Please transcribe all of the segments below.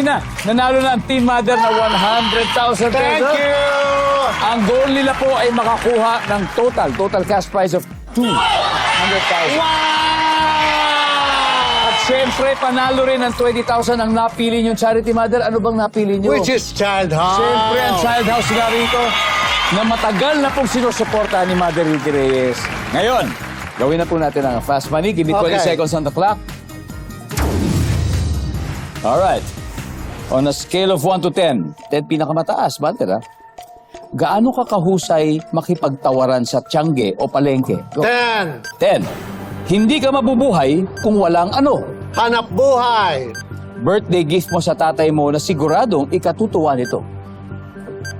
na, nanalo na ang Team Mother na 100,000 pesos. Thank you! Ang goal nila po ay makakuha ng total, total cash prize of 200,000. At syempre, panalo rin ng 20,000 ang napili niyong charity mother. Ano bang napili niyo? Which is Child House. Siyempre, ang Child House nga rito na matagal na pong sinusuporta ni Mother Ricky Reyes. Ngayon, gawin na po natin ang fast money. Give me 20 Okay. seconds on the clock. Alright. On a scale of 1 to 10, 10 pinakamataas, Mother, ha? Gaano ka kahusay makipagtawaran sa tiyangge o palengke? Go. Ten. 10. Hindi ka mabubuhay kung walang ano. Hanap buhay. Birthday gift mo sa tatay mo na siguradong ikatutuwa nito.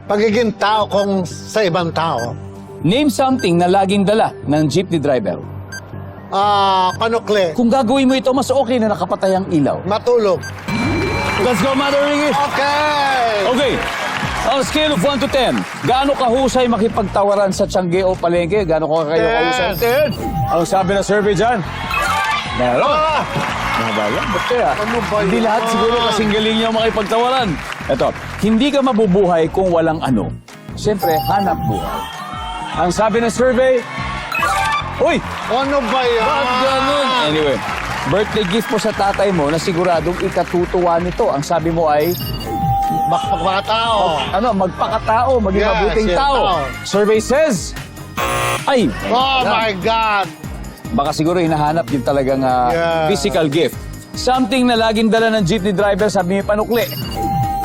Pagiging tao kung sa ibang tao. Name something na laging dala ng jeepney driver. Ah, panukli. Kung gagawin mo ito, mas okay na nakapatay ang ilaw. Matulog. Let's go, Mother Ricky! Okay! Okay. On a scale of 1 to 10, gaano kahusay makipagtawaran sa tiyangge o palengke? Gaano ka kayo Ten. kahusay? 10. Ang sabi ng survey dyan? Meron. Ah! Mahaba Ba't kaya? Ano ba Hindi yan? lahat siguro kasing galing niyo makipagtawaran. Ito, hindi ka mabubuhay kung walang ano. Siyempre, hanap buhay. Ang sabi ng survey, Uy! Ano ba yan? Bakit ganun? Anyway, birthday gift mo sa tatay mo na siguradong ikatutuwa nito. Ang sabi mo ay, Bakpak mga tao. ano, magpakatao, maging Yes, mabuting yes, tao. tao. Survey says, ay, Oh my God! baka siguro hinahanap yung talagang ah, Yeah. physical gift. Something na laging dala ng jeepney driver, sabi ni Panukli.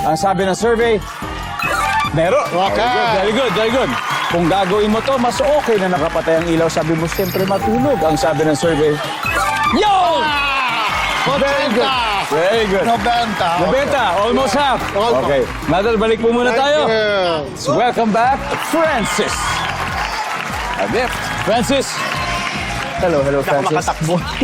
Ang sabi ng survey, meron. Okay. Very good, very good. Kung gagawin mo to, mas okay na nakapatay ang ilaw. Sabi mo, siyempre matulog. Ang sabi ng survey, Yo! Very good. Very good. 90. Nabenta, almost half. Okay. Nadal, balik po muna tayo. welcome back, Francis. Adip, Francis. Hello, hello, Francis.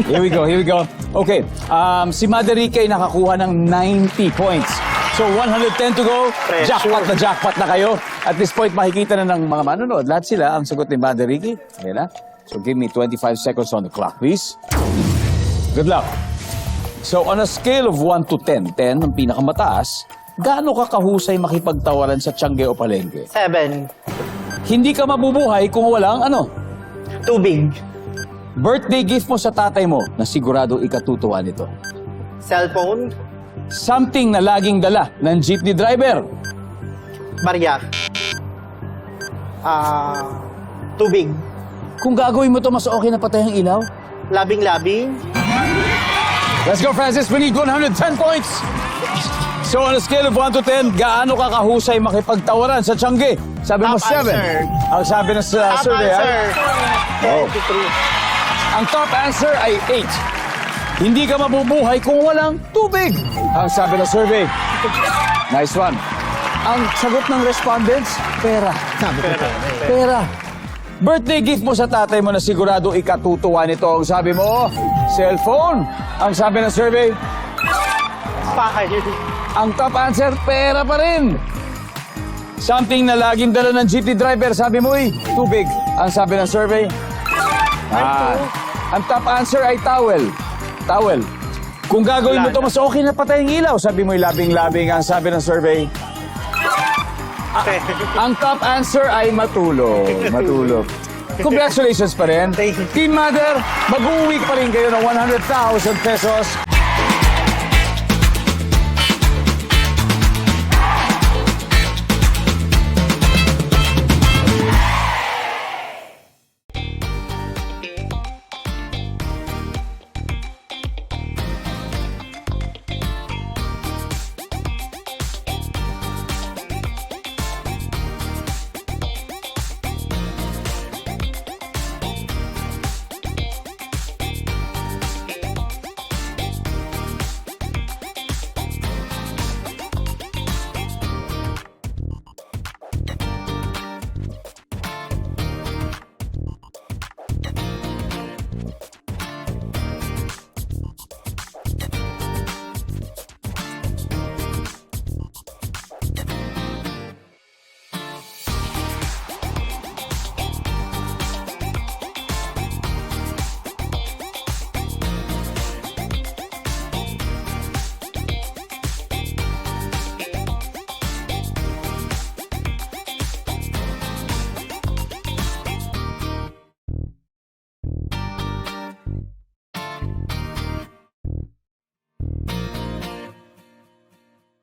here we go, here we go. Okay, um, si ay nakakuha ng 90 points. So 110 to go. Jackpot na jackpot na kayo. At this point, makikita na ng mga manonood. Lahat sila ang sagot ni Mother Ricky. Ayan na. So give me 25 seconds on the clock, please. Good luck. So on a scale of 1 to 10, 10 ang pinakamataas, gaano ka kahusay makipagtawaran sa tiyangge o palengke? Seven. Hindi ka mabubuhay kung walang ano. Tubig. Birthday gift mo sa tatay mo na sigurado ikatutuwa nito. Cellphone. Something na laging dala ng jeepney driver. Barya. Ah... tubig. Kung gagawin mo to, mas okay na patay ang ilaw. Labing-labing. Let's go, Francis. We need 110 points. So on a scale of 1 to 10, gaano ka kahusay makipagtawaran sa tiyangge? Sabi mo Top 7. answer. Ang sabi ng Top survey, ay- answer. Oh. 23. Ang top answer ay 8. Hindi ka mabubuhay kung walang tubig. Ang sabi ng survey. Nice one. Ang sagot ng respondents, pera. Sabi ko pera. Pera. Birthday gift mo sa tatay mo na sigurado ikatutuwa nito. Ang sabi mo, cellphone. Ang sabi ng survey, Fire. ang top answer, pera pa rin. Something na laging dala ng jeepney driver, sabi mo ay tubig. Ang sabi ng survey, ah, ang top answer ay towel. Towel. Kung gagawin mo to, mas okay na patay ang ilaw. Sabi mo labing-labing. Ang sabi ng survey, ang top answer ay matulog. Matulog. Congratulations pa rin. Thank you. Team Mother, mag-uwi pa rin kayo ng 100,000 pesos.